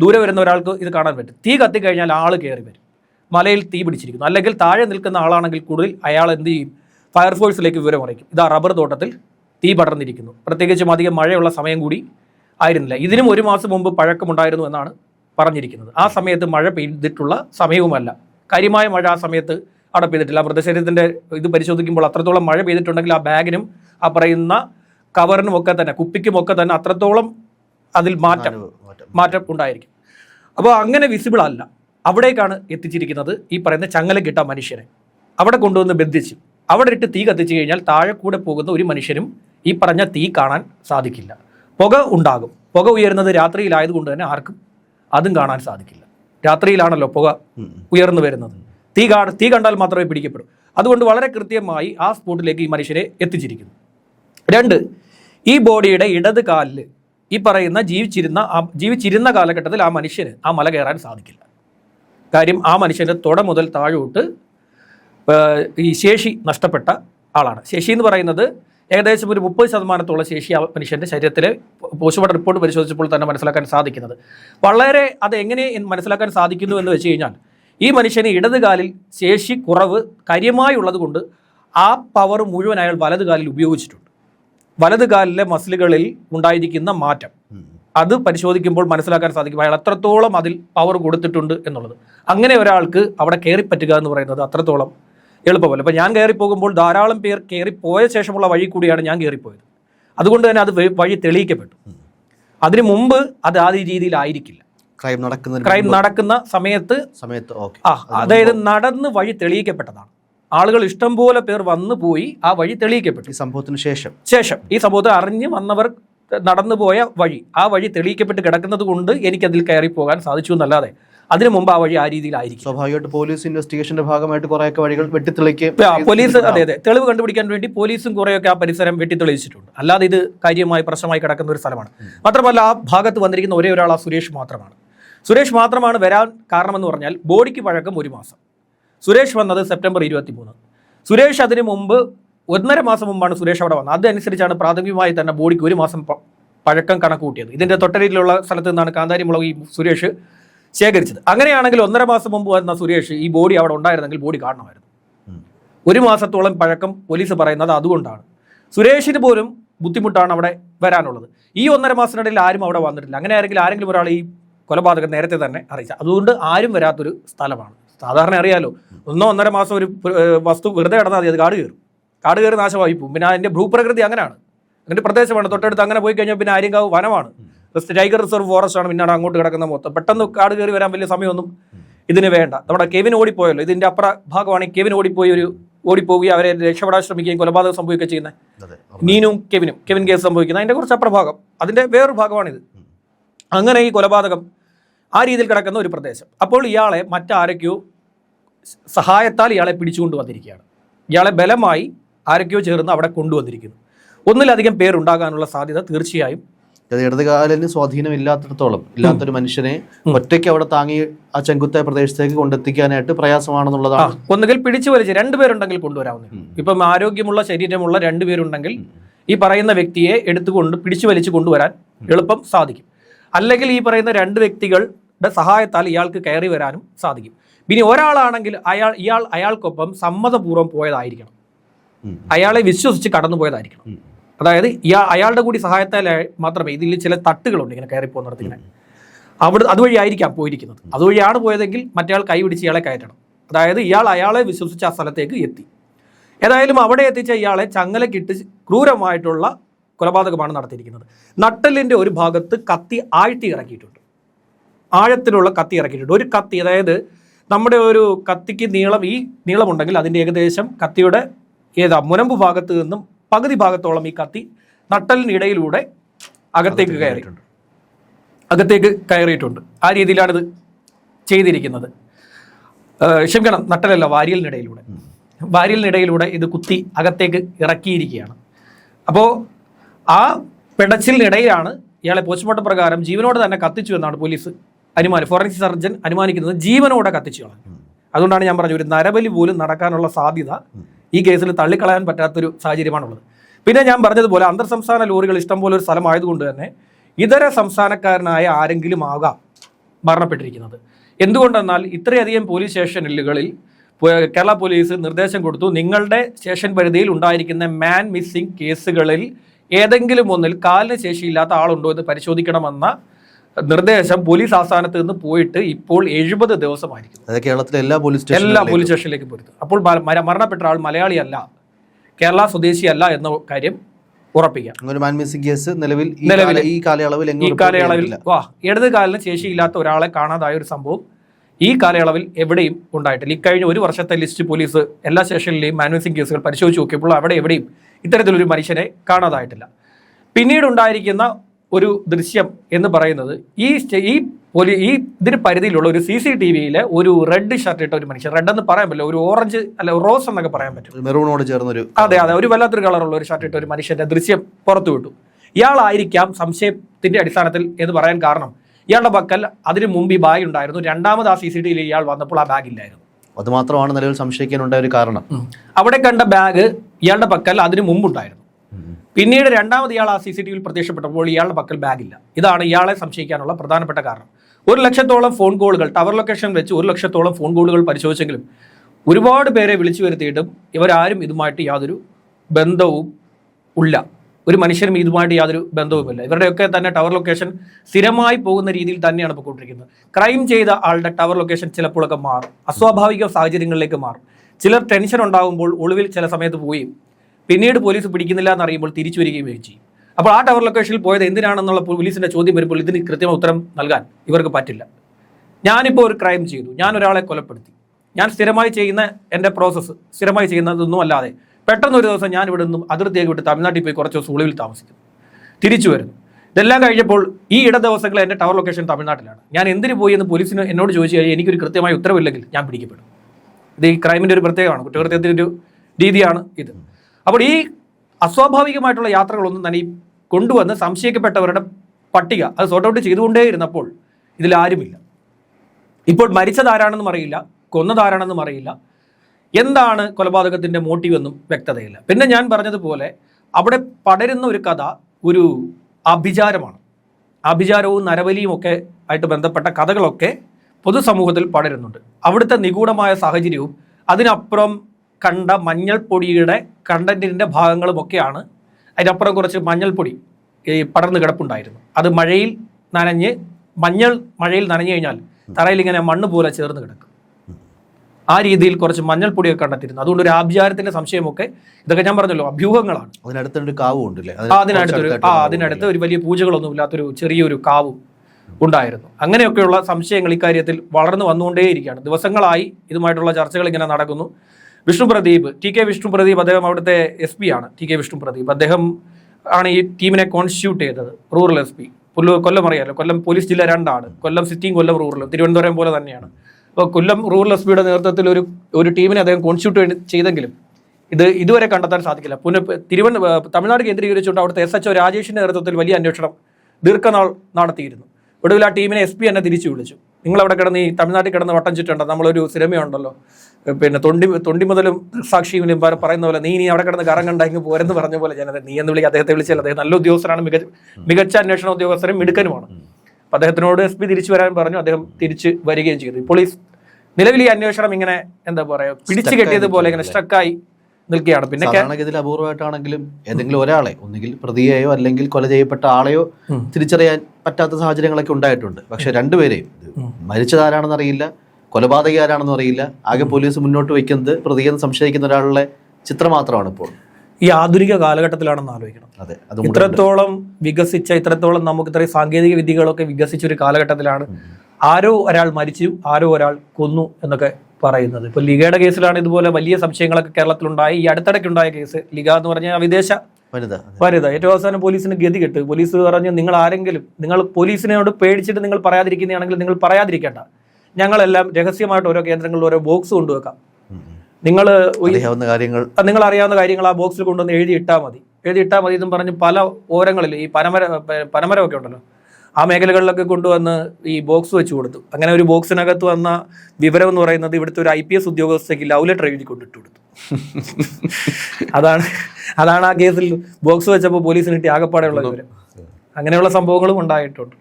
B: ദൂരെ വരുന്ന ഒരാൾക്ക് ഇത് കാണാൻ പറ്റും. തീ കത്തിക്കഴിഞ്ഞാൽ ആൾ കയറി വരും. മലയിൽ തീ പിടിച്ചിരിക്കുന്നു. അല്ലെങ്കിൽ താഴെ നിൽക്കുന്ന ആളാണെങ്കിൽ കൂടുതൽ അയാൾ എന്ത് ചെയ്യും? ഫയർഫോഴ്സിലേക്ക് വിവരം അറിയിക്കും. ഇതാ റബ്ബർ തോട്ടത്തിൽ തീ പടർന്നിരിക്കുന്നു. പ്രത്യേകിച്ചും അധികം മഴയുള്ള സമയം കൂടി ആയിരുന്നില്ല. ഇതിനും ഒരു മാസം മുമ്പ് പഴക്കമുണ്ടായിരുന്നു എന്നാണ് പറഞ്ഞിരിക്കുന്നത്. ആ സമയത്ത് മഴ പെയ്തിട്ടുള്ള സമയവുമല്ല. കാര്യമായ മഴ ആ സമയത്ത് അവിടെ പെയ്തിട്ടില്ല. ആ മൃതശരീരത്തിന്റെ ഇത് പരിശോധിക്കുമ്പോൾ അത്രത്തോളം മഴ പെയ്തിട്ടുണ്ടെങ്കിൽ ആ ബാഗിനും ആ പറയുന്ന കവറിനും ഒക്കെ തന്നെ കുപ്പിക്കും ഒക്കെ തന്നെ അത്രത്തോളം അതിൽ
A: മാറ്റം
B: മാറ്റം. ഉണ്ടായിരിക്കും. അപ്പോൾ അങ്ങനെ വിസിബിൾ അല്ല. അവിടേക്കാണ് എത്തിച്ചിരിക്കുന്നത് ഈ പറയുന്ന ചങ്ങല കിട്ട മനുഷ്യനെ അവിടെ കൊണ്ടുവന്ന് ബന്ധിച്ച് അവിടെ ഇട്ട് തീ കത്തിച്ചു കഴിഞ്ഞാൽ താഴെ കൂടെ പോകുന്ന ഒരു മനുഷ്യനും ഈ പറഞ്ഞ തീ കാണാൻ സാധിക്കില്ല. പുക ഉണ്ടാകും. പുക ഉയരുന്നത് രാത്രിയിലായതുകൊണ്ട് തന്നെ ആർക്കും അതും കാണാൻ സാധിക്കില്ല. രാത്രിയിലാണല്ലോ പുക ഉയർന്നു വരുന്നത്. തീ കാ തീ കണ്ടാൽ മാത്രമേ പിടിക്കപ്പെടൂ. അതുകൊണ്ട് വളരെ കൃത്യമായി ആ സ്പോട്ടിലേക്ക് ഈ മനുഷ്യരെ എത്തിച്ചിരിക്കുന്നു. രണ്ട് ഈ ബോഡിയുടെ ഇടത് കാലിൽ ഈ പറയുന്ന ജീവിച്ചിരുന്ന ജീവിച്ചിരുന്ന കാലഘട്ടത്തിൽ ആ മനുഷ്യന് ആ മല കയറാൻ സാധിക്കില്ല. കാര്യം ആ മനുഷ്യന്റെ തുട മുതൽ താഴോട്ട് ഈ ശേഷി നഷ്ടപ്പെട്ട ആളാണ്. ശേഷി എന്ന് പറയുന്നത് ഏകദേശം ഒരു മുപ്പത് ശതമാനത്തോളം ശേഷി ആ മനുഷ്യന്റെ ശരീരത്തിലെ പോസ്റ്റ്മോർട്ടം റിപ്പോർട്ട് പരിശോധിച്ചപ്പോൾ തന്നെ മനസ്സിലാക്കാൻ സാധിക്കുന്നത്. വളരെ അത് എങ്ങനെ മനസ്സിലാക്കാൻ സാധിക്കുന്നു എന്ന് വെച്ച് കഴിഞ്ഞാൽ ഈ മനുഷ്യന് ഇടത് കാലിൽ ശേഷി കുറവ് കാര്യമായുള്ളത് കൊണ്ട് ആ പവർ മുഴുവൻ അയാൾ വലത് കാലിൽ ഉപയോഗിച്ചിട്ടുണ്ട്. വലത് കാലിലെ മസിലുകളിൽ ഉണ്ടായിരിക്കുന്ന മാറ്റം. അത് പരിശോധിക്കുമ്പോൾ മനസ്സിലാക്കാൻ സാധിക്കും അയാൾ അത്രത്തോളം അതിൽ പവർ കൊടുത്തിട്ടുണ്ട് എന്നുള്ളത്. അങ്ങനെ ഒരാൾക്ക് അവിടെ കയറിപ്പറ്റുക എന്ന് പറയുന്നത് അത്രത്തോളം എളുപ്പമല്ല. അപ്പോൾ ഞാൻ കയറിപ്പോകുമ്പോൾ ധാരാളം പേർ കയറിപ്പോയ ശേഷമുള്ള വഴി കൂടിയാണ് ഞാൻ കയറിപ്പോയത്. അതുകൊണ്ട് തന്നെ അത് വഴി- തെളിയിക്കപ്പെട്ടു. അതിനു മുമ്പ് അത് ആ രീതിയിലായിരിക്കില്ല.
A: ക്രൈം നടക്കുന്ന
B: ക്രൈം നടക്കുന്ന സമയത്ത്
A: സമയത്ത് ഓക്കെ.
B: ആ അതായത് നടന്ന് വഴി തെളിയിക്കപ്പെട്ടതാണ്. ആളുകൾ ഇഷ്ടം പോലെ പേർ വന്നു പോയി ആ വഴി തെളിയിക്കപ്പെട്ടു.
A: ഈ സംഭവത്തിന് ശേഷം.
B: ശേഷം ഈ സംഭവത്തെ അറിഞ്ഞ് വന്നവർ നടന്നു പോയ വഴി ആ വഴി തെളിയിക്കപ്പെട്ട് കിടക്കുന്നത് കൊണ്ട് എനിക്കതിൽ കയറി പോകാൻ സാധിച്ചു എന്നല്ലാതെ അതിനു മുമ്പ് ആ വഴി ആ രീതിയിലായിരിക്കും.
A: സ്വാഭാവികമായിട്ട് പോലീസ് ഇൻവെസ്റ്റിഗേഷന്റെ ഭാഗമായിട്ട് കുറെയൊക്കെ വഴികൾ
B: വെട്ടിത്തെളിക്കുക പോലീസ് അതെ അതെ. തെളിവ് കണ്ടുപിടിക്കാൻ വേണ്ടി പോലീസും കുറേയൊക്കെ ആ പരിസരം വെട്ടിത്തെളിയിച്ചിട്ടുണ്ട് അല്ലാതെ ഇത് കാര്യമായി പ്രശ്നമായി കിടക്കുന്ന ഒരു സ്ഥലമാണ്. മാത്രമല്ല ആ ഭാഗത്ത് വന്നിരിക്കുന്ന ഒരേ ഒരാൾ ആ സുരേഷ് മാത്രമാണ്. സുരേഷ് മാത്രമാണ് വരാൻ കാരണമെന്ന് പറഞ്ഞാൽ ബോഡിക്ക് പഴക്കം ഒരു മാസം. സുരേഷ് വന്നത് സെപ്റ്റംബർ ഇരുപത്തി മൂന്ന് സുരേഷ് അതിന് മുമ്പ് ഒന്നര മാസം മുമ്പാണ് സുരേഷ് അവിടെ വന്നത്. അതനുസരിച്ചാണ് പ്രാഥമികമായി തന്നെ ബോഡിക്ക് ഒരു മാസം പഴക്കം കണക്ക് കൂട്ടിയത് ഇതിന്റെ തൊട്ടരിയിലുള്ള സ്ഥലത്ത് നിന്നാണ് കാന്താരി മുളക് ഈ സുരേഷ് ശേഖരിച്ചത്. അങ്ങനെയാണെങ്കിൽ ഒന്നര മാസം മുമ്പ് വന്ന സുരേഷ് ഈ ബോഡി അവിടെ ഉണ്ടായിരുന്നെങ്കിൽ ബോഡി കാണണമായിരുന്നു. ഒരു മാസത്തോളം പഴക്കം പോലീസ് പറയുന്നത് അതുകൊണ്ടാണ്. സുരേഷിന് പോലും ബുദ്ധിമുട്ടാണ് അവിടെ വരാനുള്ളത്. ഈ ഒന്നര മാസത്തിനിടയിൽ ആരും അവിടെ വന്നിട്ടില്ല. അങ്ങനെ ആരെങ്കിലും ആരെങ്കിലും ഒരാൾ ഈ കൊലപാതകം നേരത്തെ തന്നെ അറിയിച്ച അതുകൊണ്ട് ആരും വരാത്തൊരു സ്ഥലമാണ്. സാധാരണ അറിയാലോ. ഒന്നോ ഒന്നര മാസം ഒരു വസ്തു വെറുതെ കിടന്നാൽ മതി അത് കാട് കയറും. കാട് കയറി നാശമായി പോകും പിന്നെ അതിന്റെ ഭൂപ്രകൃതി അങ്ങനെയാണ്. അതിന്റെ പ്രദേശമാണ്. തൊട്ടടുത്ത് അങ്ങനെ പോയി കഴിഞ്ഞാൽ പിന്നെ ആര്യങ്കാവ് വനമാണ്. ടൈഗർ റിസർവ് ഫോറസ്റ്റ് ആണ്. പിന്നാണ് അങ്ങോട്ട് കിടക്കുന്ന മൊത്തം. പെട്ടെന്ന് കാട് കയറി വരാൻ വലിയ സമയമൊന്നും ഇതിന് വേണ്ട. നമ്മുടെ കെവിൻ ഓടിപ്പോയല്ലോ. ഇതിന്റെ അപ്പുറ ഭാഗമാണ് കെവിൻ ഓടിപ്പോയി ഒരു ഓടിപ്പോവുകയും അവരെ രക്ഷപ്പെടാൻ ശ്രമിക്കുകയും കൊലപാതകം സംഭവിക്കുകയും ചെയ്യുന്നത് നീനും കെവിനും കെവിൻ കേസ് സംഭവിക്കുന്നത് അതിന്റെ കുറച്ച് അപ്പുറ ഭാഗം. അതിന്റെ വേറൊരു ഭാഗമാണിത്. അങ്ങനെ ഈ കൊലപാതകം ആ രീതിയിൽ കിടക്കുന്ന ഒരു പ്രദേശം. അപ്പോൾ ഇയാളെ മറ്റാരൊക്കെയോ സഹായത്താൽ ഇയാളെ പിടിച്ചുകൊണ്ട് വന്നിരിക്കുകയാണ്. ഇയാളെ ബലമായി ആരൊക്കെയോ ചേർന്ന് അവിടെ കൊണ്ടുവന്നിരിക്കുന്നു. ഒന്നിലധികം പേരുണ്ടാകാനുള്ള സാധ്യത തീർച്ചയായും
A: ഇടതുകാലിന് സ്വാധീനം ഇല്ലാത്തിടത്തോളം ഇല്ലാത്തൊരു മനുഷ്യനെ ഒറ്റയ്ക്ക് അവിടെ താങ്ങി ആ ചെങ്കുത്തായ പ്രദേശത്തേക്ക് കൊണ്ടെത്തിക്കാനായിട്ട് പ്രയാസമാണെന്നുള്ളതാണ്.
B: ഒന്നുകിൽ പിടിച്ചു വലിച്ച് രണ്ടുപേരുണ്ടെങ്കിൽ കൊണ്ടുവരാവുന്നേ. ഇപ്പം ആരോഗ്യമുള്ള ശരീരമുള്ള രണ്ടുപേരുണ്ടെങ്കിൽ ഈ പറയുന്ന വ്യക്തിയെ എടുത്തുകൊണ്ട് പിടിച്ചു വലിച്ചു കൊണ്ടുവരാൻ എളുപ്പം സാധിക്കും. അല്ലെങ്കിൽ ഈ പറയുന്ന രണ്ട് വ്യക്തികളുടെ സഹായത്താൽ ഇയാൾക്ക് കയറി വരാനും സാധിക്കും. ഇനി ഒരാളാണെങ്കിൽ അയാൾ ഇയാൾ അയാൾക്കൊപ്പം സമ്മതപൂർവം പോയതായിരിക്കണം. അയാളെ വിശ്വസിച്ച് കടന്നു പോയതായിരിക്കണം. അതായത് ഇയാൾ അയാളുടെ കൂടി സഹായത്താൽ മാത്രമേ ഇതിൽ ചില തട്ടുകളുണ്ട് ഇങ്ങനെ കയറി പോകുന്നിടത്ത് ഇങ്ങനെ. അവിടെ അതുവഴി ആയിരിക്കാം പോയിരിക്കുന്നത്. അതുവഴിയാണ് പോയതെങ്കിൽ മറ്റേയാൾ കൈ പിടിച്ച് ഇയാളെ കയറ്റണം. അതായത് ഇയാൾ അയാളെ വിശ്വസിച്ച് ആ സ്ഥലത്തേക്ക് എത്തി. ഏതായാലും അവിടെ എത്തിച്ച ഇയാളെ ചങ്ങലക്കിട്ട് ക്രൂരമായിട്ടുള്ള കൊലപാതകമാണ് നടത്തിയിരിക്കുന്നത്. നട്ടലിന്റെ ഒരു ഭാഗത്ത് കത്തി ആഴ്ത്തി ഇറക്കിയിട്ടുണ്ട്. ആഴത്തിലുള്ള കത്തി ഇറക്കിയിട്ടുണ്ട്. ഒരു കത്തി അതായത് നമ്മുടെ ഒരു കത്തിക്ക് നീളം ഈ നീളമുണ്ടെങ്കിൽ അതിന്റെ ഏകദേശം കത്തിയുടെ ഏതാ മുനമ്പ് ഭാഗത്ത് നിന്നും പകുതി ഭാഗത്തോളം ഈ കത്തി നട്ടലിനിടയിലൂടെ അകത്തേക്ക് കയറിയിട്ടുണ്ട്. അകത്തേക്ക് കയറിയിട്ടുണ്ട്. ആ രീതിയിലാണിത് ചെയ്തിരിക്കുന്നത്. ക്ഷമിക്കണം നട്ടലല്ല വാരിയലിനിടയിലൂടെ വാരിയലിനിടയിലൂടെ ഇത് കുത്തി അകത്തേക്ക് ഇറക്കിയിരിക്കുകയാണ്. അപ്പോൾ ആ പിടച്ചിലിനിടയിലാണ് ഇയാളെ പോസ്റ്റ്മോർട്ടം പ്രകാരം ജീവനോട് തന്നെ കത്തിച്ചു എന്നാണ് പോലീസ് അനുമാനം ഫോറൻസിക് സർജൻ അനുമാനിക്കുന്നത് ജീവനോടെ കത്തിച്ചു കളഞ്ഞു. അതുകൊണ്ടാണ് ഞാൻ പറഞ്ഞത് ഒരു നരബലി പോലും നടക്കാനുള്ള സാധ്യത ഈ കേസിൽ തള്ളിക്കളയാൻ പറ്റാത്തൊരു സാഹചര്യമാണുള്ളത്. പിന്നെ ഞാൻ പറഞ്ഞതുപോലെ അന്തർ സംസ്ഥാന ലോറികൾ ഇഷ്ടംപോലെ ഒരു സ്ഥലമായതുകൊണ്ട് തന്നെ ഇതര സംസ്ഥാനക്കാരനായ ആരെങ്കിലും ആകാം മരണപ്പെട്ടിരിക്കുന്നത്. എന്തുകൊണ്ടെന്നാൽ ഇത്രയധികം പോലീസ് സ്റ്റേഷനുകളിൽ കേരള പോലീസ് നിർദ്ദേശം കൊടുത്തു നിങ്ങളുടെ സ്റ്റേഷൻ പരിധിയിൽ ഉണ്ടായിരിക്കുന്ന മാൻ മിസ്സിംഗ് കേസുകളിൽ ഏതെങ്കിലും ഒന്നിൽ കാലിന് ശേഷിയില്ലാത്ത ആളുണ്ടോ എന്ന് പരിശോധിക്കണമെന്ന നിർദ്ദേശം പോലീസ് ആസ്ഥാനത്ത് നിന്ന് പോയിട്ട് ഇപ്പോൾ എഴുപത് ദിവസമായിരിക്കും
A: കേരളത്തിലെ എല്ലാ പോലീസ്
B: എല്ലാ പോലീസ് സ്റ്റേഷനിലേക്ക് പോരുത് അപ്പോൾ മരണപ്പെട്ട ആൾ മലയാളിയല്ല കേരള സ്വദേശിയല്ല എന്ന കാര്യം ഉറപ്പിക്കാം
A: കേസ് നിലവിൽ ഈ
B: നിലവിൽ
A: കാല- ഈ കാലയളവിൽ
B: ഈ കാലയളവിൽ വാ ഇടത് കാലിന് ശേഷിയില്ലാത്ത ഒരാളെ കാണാതായ ഒരു സംഭവം ഈ കാലയളവിൽ എവിടെയും ഉണ്ടായിട്ടില്ല. ഇക്കഴിഞ്ഞ ഒരു വർഷത്തെ ലിസ്റ്റ് പോലീസ് എല്ലാ സ്റ്റേഷനിലെയും മാനുവസിംഗ് കേസുകൾ പരിശോധിച്ച് നോക്കിയപ്പോൾ അവിടെ എവിടെയും ഇത്തരത്തിലൊരു മനുഷ്യനെ കാണാതായിട്ടില്ല. പിന്നീട് ഉണ്ടായിരിക്കുന്ന ഒരു ദൃശ്യം എന്ന് പറയുന്നത് ഈ ഈ പോലീ ഈ ഇതിന് പരിധിയിലുള്ള ഒരു സി സി ടി വിയിലെ ഒരു റെഡ് ഷർട്ട് ഇട്ട ഒരു മനുഷ്യൻ. റെഡ് എന്ന് പറയാൻ പറ്റില്ല. ഒരു ഓറഞ്ച് അല്ല റോസ് എന്നൊക്കെ പറയാൻ പറ്റും.
A: മെറൂണോട് ചേർന്നൊരു
B: അതെ അതെ. ഒരു വല്ലാത്തൊരു കളറുള്ള ഒരു ഷർട്ട് ഇട്ട ഒരു മനുഷ്യന്റെ ദൃശ്യം പുറത്തു വിട്ടു. ഇയാളായിരിക്കാം സംശയത്തിന്റെ അടിസ്ഥാനത്തിൽ എന്ന് പറയാൻ കാരണം. ഇയാളുടെ പക്കൽ അതിനു മുമ്പ് ഈ ബാഗ് ഉണ്ടായിരുന്നു. രണ്ടാമത് ആ സി സി ടി വിയിൽ ഇയാൾ വന്നപ്പോൾ ആ ബാഗ് ഇല്ലായിരുന്നു.
A: അത് മാത്രമാണ് നിലവിൽ സംശയിക്കാനുണ്ടായ ഒരു കാരണം.
B: അവിടെ കണ്ട ബാഗ് ഇയാളുടെ പക്കൽ അതിനു മുമ്പുണ്ടായിരുന്നു പിന്നീട് രണ്ടാമത് ഇയാൾ ആ സി സി ടി വിയിൽ പ്രത്യക്ഷപ്പെട്ടപ്പോൾ ഇയാളുടെ പക്കൽ ബാഗില്ല ഇതാണ് ഇയാളെ സംശയിക്കാനുള്ള പ്രധാനപ്പെട്ട കാരണം. ഒരു ലക്ഷത്തോളം ഫോൺ കോളുകൾ ടവർ ലൊക്കേഷൻ വെച്ച് ഒരു ലക്ഷത്തോളം ഫോൺ കോളുകൾ പരിശോധിച്ചെങ്കിലും ഒരുപാട് പേരെ വിളിച്ചു വരുത്തിയിട്ടും ഇവരാരും ഇതുമായിട്ട് യാതൊരു ബന്ധവും ഇല്ല. ഒരു മനുഷ്യനും ഇതുമായിട്ട് യാതൊരു ബന്ധവുമില്ല ഇവരുടെയൊക്കെ തന്നെ ടവർ ലൊക്കേഷൻ സ്ഥിരമായി പോകുന്ന രീതിയിൽ തന്നെയാണ് പോയിക്കൊണ്ടിരിക്കുന്നത് ക്രൈം ചെയ്ത ആളുടെ ടവർ ലൊക്കേഷൻ ചിലപ്പോഴൊക്കെ മാറും. അസ്വാഭാവിക സാഹചര്യങ്ങളിലേക്ക് മാറും. ചിലർ ടെൻഷൻ ഉണ്ടാകുമ്പോൾ ഒളിവിൽ ചില സമയത്ത് പോവുകയും പിന്നീട് പോലീസ് പിടിക്കുന്നില്ല എന്നറിയുമ്പോൾ തിരിച്ചു വരികയും ചെയ്യും. അപ്പോൾ ആ ടവർ ലൊക്കേഷനിൽ പോയത് എന്തിനാണെന്നുള്ള പോലീസിന്റെ ചോദ്യം വരുമ്പോൾ ഇതിന് കൃത്യമായ ഉത്തരം നൽകാൻ ഇവർക്ക് പറ്റില്ല. ഞാനിപ്പോൾ ഒരു ക്രൈം ചെയ്തു. ഞാൻ ഒരാളെ കൊലപ്പെടുത്തി. ഞാൻ സ്ഥിരമായി ചെയ്യുന്ന എന്റെ പ്രോസസ്സ് സ്ഥിരമായി ചെയ്യുന്നതൊന്നും അല്ലാതെ പെട്ടെന്ന് ഒരു ദിവസം ഞാൻ ഇവിടെ നിന്നും അതിർത്തിയൊക്കെ വിട്ട് തമിഴ്നാട്ടിൽ പോയി കുറച്ച് ദിവസം ഒളിവിൽ താമസിക്കുന്നു. തിരിച്ചു വരുന്നു. ഇതെല്ലാം കഴിഞ്ഞപ്പോൾ ഈ ഇട ദിവസങ്ങളിൽ എന്റെ ടവർ ലൊക്കേഷൻ തമിഴ്നാട്ടിലാണ്. ഞാൻ എന്തിനു പോയി എന്ന് പോലീസിന് എന്നോട് ചോദിച്ചു കഴിഞ്ഞാൽ എനിക്കൊരു കൃത്യമായ ഉത്തരവില്ലെങ്കിൽ ഞാൻ പിടിക്കപ്പെടും. ഇത് ഈ ക്രൈമിന്റെ ഒരു പ്രത്യേകമാണ് കുറ്റകൃത്യത്തിന്റെ ഒരു രീതിയാണ് ഇത്. അപ്പോൾ ഈ അസ്വാഭാവികമായിട്ടുള്ള യാത്രകളൊന്നും തന്നെ ഈ കൊണ്ടുവന്ന് സംശയിക്കപ്പെട്ടവരുടെ പട്ടിക അത് സോർട്ട് ഔട്ട് ചെയ്തുകൊണ്ടേയിരുന്നപ്പോൾ ആരുമില്ല. ഇപ്പോൾ മരിച്ചതാരാണെന്നും അറിയില്ല കൊന്നതാരാണെന്നും അറിയില്ല. എന്താണ് കൊലപാതകത്തിന്റെ മോട്ടീവ് എന്നും വ്യക്തതയില്ല. പിന്നെ ഞാൻ പറഞ്ഞതുപോലെ അവിടെ പടരുന്ന ഒരു കഥ ഒരു അഭിചാരമാണ്. അഭിചാരവും നരബലിയും ഒക്കെ ആയിട്ട് ബന്ധപ്പെട്ട കഥകളൊക്കെ പൊതുസമൂഹത്തിൽ പടരുന്നുണ്ട്. അവിടുത്തെ നിഗൂഢമായ സാഹചര്യവും അതിനപ്പുറം കണ്ട മഞ്ഞൾപ്പൊടിയുടെ കണ്ടന്റിന്റെ ഭാഗങ്ങളും ഒക്കെയാണ് അതിനപ്പുറം കുറച്ച് മഞ്ഞൾപ്പൊടി ഈ പടർന്നു കിടപ്പുണ്ടായിരുന്നു. അത് മഴയിൽ നനഞ്ഞ് മഞ്ഞൾ മഴയിൽ നനഞ്ഞു കഴിഞ്ഞാൽ തറയിൽ ഇങ്ങനെ മണ്ണ് പോലെ ചേർന്ന് കിടക്കും. ആ രീതിയിൽ കുറച്ച് മഞ്ഞൾപ്പൊടിയൊക്കെ കണ്ടെത്തിയിരുന്നു. അതുകൊണ്ട് ഒരു ആഭിചാരത്തിന്റെ സംശയമൊക്കെ ഇതൊക്കെ ഞാൻ പറഞ്ഞല്ലോ അഭ്യൂഹങ്ങളാണ്.
A: അതിനടുത്തൊരു കാവും ഉണ്ടല്ലേ?
B: അതിനടുത്തൊരു ആ അതിനടുത്ത് ഒരു വലിയ പൂജകളൊന്നും ഇല്ലാത്തൊരു ചെറിയൊരു കാവും ഉണ്ടായിരുന്നു. അങ്ങനെയൊക്കെയുള്ള സംശയങ്ങൾ ഇക്കാര്യത്തിൽ വളർന്നു വന്നുകൊണ്ടേയിരിക്കുകയാണ്. ദിവസങ്ങളായി ഇതുമായിട്ടുള്ള ചർച്ചകൾ ഇങ്ങനെ നടക്കുന്നു. വിഷ്ണു പ്രദീപ് ടി കെ വിഷ്ണു പ്രദീപ് അദ്ദേഹം അവിടുത്തെ എസ് പി ആണ്. T K Vishnu Pradeep. അദ്ദേഹം ആണ് ഈ ടീമിനെ കോൺസ്റ്റിറ്റ്യൂട്ട് ചെയ്തത് റൂറൽ എസ് പി കൊല്ലം അറിയാലോ കൊല്ലം പോലീസ് ജില്ല രണ്ടാണ്. കൊല്ലം സിറ്റിയും കൊല്ലം റൂറലും തിരുവനന്തപുരം പോലെ തന്നെയാണ്. അപ്പോൾ കൊല്ലം റൂറൽ എസ് പിയുടെ നേതൃത്വത്തിൽ ഒരു ഒരു ടീമിനെ അദ്ദേഹം കോൺസ്റ്റിറ്റ്യൂട്ട് ചെയ്തെങ്കിലും ഇത് ഇതുവരെ കണ്ടെത്താൻ സാധിക്കില്ല. പുനഃ തിരുവന തമിഴ്നാട് കേന്ദ്രീകരിച്ചുകൊണ്ട് അവിടുത്തെ എസ് എച്ച് ഒ രാജേഷിന്റെ നേതൃത്വത്തിൽ വലിയ അന്വേഷണം ദീർഘനാൾ നടത്തിയിരുന്നു. ഒടുവിൽ ആ ടീമിനെ എസ് പി എന്നെ തിരിച്ചു വിളിച്ചു. നിങ്ങൾ അവിടെ കിടന്ന് ഈ തമിഴ്നാട്ടിൽ കിടന്ന് വട്ടം ചുറ്റുണ്ടോ നമ്മളൊരു സിനിമയുണ്ടല്ലോ. പിന്നെ തൊണ്ടി തൊണ്ടി മുതലും സാക്ഷിയും പ- പറയുന്ന പോലെ നീ നീ അവിടെ കിടന്ന് കണ്ട ഇങ്ങ് പോരെന്ന് പറഞ്ഞ പോലെ ജനത. നീ എന്ന് വിളിക്കുക അദ്ദേഹത്തെ വിളിച്ചാൽ അദ്ദേഹം നല്ല ഉദ്യോഗസ്ഥനാണ് മികച്ച മികച്ച അന്വേഷണ ഉദ്യോഗസ്ഥരും മിടുക്കനുമാണ്. അപ്പം അദ്ദേഹത്തിനോട് എസ് പി തിരിച്ചു വരാൻ പറഞ്ഞു അദ്ദേഹം തിരിച്ച് വരികയും ചെയ്തു. ഇപ്പോൾ ഈ നിലവിൽ ഈ അന്വേഷണം ഇങ്ങനെ എന്താ പറയുക പിടിച്ചു കെട്ടിയതുപോലെ ഇങ്ങനെ സ്റ്റക്കായി നിൽക്കുകയാണ്. പിന്നെ
A: സാധാരണഗതിയിൽ അപൂർവമായിട്ടാണെങ്കിലും ഏതെങ്കിലും ഒരാളെ ഒന്നുകിൽ പ്രതിയെയോ അല്ലെങ്കിൽ കൊല ചെയ്യപ്പെട്ട ആളെയോ തിരിച്ചറിയാൻ പറ്റാത്ത സാഹചര്യങ്ങളൊക്കെ ഉണ്ടായിട്ടുണ്ട്. പക്ഷെ രണ്ടുപേരെയും മരിച്ചതാരാണെന്ന് അറിയില്ല കൊലപാതക ആരാണെന്ന് അറിയില്ല ആകെ പോലീസ് മുന്നോട്ട് വയ്ക്കുന്നത് പ്രതിയെന്ന് സംശയിക്കുന്ന ഒരാളുടെ ചിത്രം മാത്രമാണ് ഇപ്പോൾ.
B: ഈ ആധുനിക കാലഘട്ടത്തിലാണെന്ന് ആലോചിക്കണം.
A: അതെ അതും
B: ഇത്രത്തോളം വികസിച്ച ഇത്രത്തോളം നമുക്ക് ഇത്രയും സാങ്കേതിക വിദ്യകളൊക്കെ വികസിച്ച ഒരു കാലഘട്ടത്തിലാണ് ആരോ ഒരാൾ മരിച്ചു ആരോ ഒരാൾ കൊന്നു എന്നൊക്കെ പറയുന്നത്. ഇപ്പൊ ലിഗയുടെ കേസിലാണ് ഇതുപോലെ വലിയ സംശയങ്ങളൊക്കെ കേരളത്തിലുണ്ടായി. ഈ അടുത്തിടയ്ക്കുണ്ടായ കേസ് ലിഗ എന്ന് പറഞ്ഞാൽ വിദേശ
A: വനിത.
B: ഏറ്റവും അവസാനം പോലീസിന് ഗതി കെട്ട്. പോലീസ് പറഞ്ഞു നിങ്ങൾ ആരെങ്കിലും നിങ്ങൾ പോലീസിനോട് പേടിച്ചിട്ട് നിങ്ങൾ പറയാതിരിക്കുന്നതാണെങ്കിൽ നിങ്ങൾ പറയാതിരിക്കേണ്ട. ഞങ്ങളെല്ലാം രഹസ്യമായിട്ട് ഓരോ കേന്ദ്രങ്ങളിൽ ഓരോ ബോക്സ് കൊണ്ടുവെക്കാം. നിങ്ങൾ
A: അറിയാവുന്ന കാര്യങ്ങൾ
B: നിങ്ങൾ അറിയാവുന്ന കാര്യങ്ങൾ ആ ബോക്സിൽ കൊണ്ടുവന്ന് എഴുതി ഇട്ടാൽ മതി. എഴുതി ഇട്ടാൽ മതി എന്നും പറഞ്ഞ് പല ഓരങ്ങളിൽ ഈ പനമര പനമരമൊക്കെ ഉണ്ടല്ലോ. ആ മേഖലകളിലൊക്കെ കൊണ്ടുവന്ന് ഈ ബോക്സ് വെച്ച് കൊടുത്തു. അങ്ങനെ ഒരു ബോക്സിനകത്ത് വന്ന വിവരം എന്ന് പറയുന്നത് ഇവിടുത്തെ ഒരു ഐ പി എസ് ഉദ്യോഗസ്ഥയ്ക്ക് ലവ് ലെറ്റർ എഴുതി കൊണ്ടിട്ട് കൊടുത്തു. അതാണ് അതാണ് ആ കേസിൽ ബോക്സ് വെച്ചപ്പോൾ പോലീസിന് കിട്ടിയ ആകപ്പാടെയുള്ള വിവരം. അങ്ങനെയുള്ള സംഭവങ്ങളും ഉണ്ടായിട്ടുണ്ട്.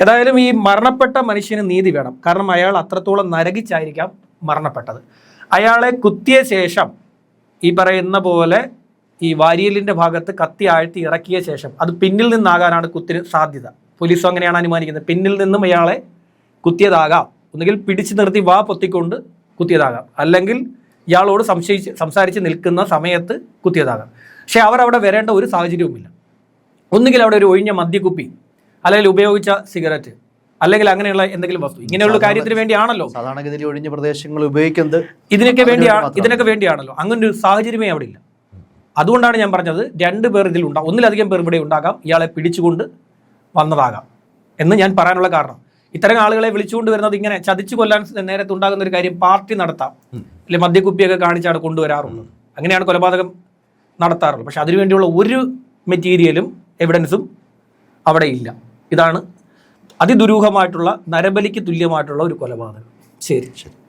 B: ഏതായാലും ഈ മരണപ്പെട്ട മനുഷ്യന് നീതി വേണം. കാരണം അയാൾ അത്രത്തോളം നരകിച്ചായിരിക്കാം മരണപ്പെട്ടത്. അയാളെ കുത്തിയ ശേഷം ഈ പറയുന്ന പോലെ ഈ വാരിയലിന്റെ ഭാഗത്ത് കത്തി ആഴ്ത്തി ഇറക്കിയ ശേഷം അത് പിന്നിൽ നിന്നാകാനാണ് കുത്തിന് സാധ്യത. പോലീസും അങ്ങനെയാണ് അനുമാനിക്കുന്നത്. പിന്നിൽ നിന്നും ഇയാളെ കുത്തിയതാകാം. ഒന്നുകിൽ പിടിച്ചു നിർത്തി വാ പൊത്തിക്കൊണ്ട് കുത്തിയതാകാം. അല്ലെങ്കിൽ ഇയാളോട് സംശയിച്ച് സംസാരിച്ച് നിൽക്കുന്ന സമയത്ത് കുത്തിയതാകാം. പക്ഷെ അവരവിടെ അവിടെ വരേണ്ട ഒരു സാഹചര്യവുമില്ല. ഒന്നുകിൽ അവിടെ ഒരു ഒഴിഞ്ഞ മദ്യക്കുപ്പി അല്ലെങ്കിൽ ഉപയോഗിച്ച സിഗരറ്റ് അല്ലെങ്കിൽ അങ്ങനെയുള്ള എന്തെങ്കിലും വസ്തു. ഇങ്ങനെയുള്ള കാര്യത്തിന് വേണ്ടിയാണല്ലോ.
A: സാധാരണഗതിയിൽ ഒഴിഞ്ഞ പ്രദേശങ്ങൾ ഉപയോഗിക്കുന്നത്
B: ഇതിനൊക്കെ
A: വേണ്ടിയാണ്
B: ഇതിനൊക്കെ വേണ്ടിയാണല്ലോ. അങ്ങനെ ഒരു സാഹചര്യമേ അവിടെ ഇല്ല. അതുകൊണ്ടാണ് ഞാൻ പറഞ്ഞത് രണ്ട് പേർ ഇതിൽ ഉണ്ടാകും ഒന്നിലധികം പേർ ഇവിടെ ഉണ്ടാകാം. ഇയാളെ പിടിച്ചുകൊണ്ട് വന്നതാകാം. എന്ന് ഞാൻ പറയാനുള്ള കാരണം. ഇത്തരം ആളുകളെ വിളിച്ചുകൊണ്ട് വരുന്നത് ഇങ്ങനെ ചതിച്ചു കൊല്ലാൻ നേരത്തെ ഉണ്ടാകുന്ന ഒരു കാര്യം പാർട്ടി നടത്താം. അല്ലെ മദ്യക്കുപ്പിയൊക്കെ കാണിച്ചാണ് കൊണ്ടുവരാറുള്ളത് അങ്ങനെയാണ് കൊലപാതകം നടത്താറുള്ളത്. പക്ഷെ അതിനുവേണ്ടിയുള്ള ഒരു മെറ്റീരിയലും എവിഡൻസും അവിടെ ഇല്ല. ഇതാണ് അതിദുരൂഹമായിട്ടുള്ള നരബലിക്ക് തുല്യമായിട്ടുള്ള ഒരു കൊലപാതകം. ശരി.
A: ശരി.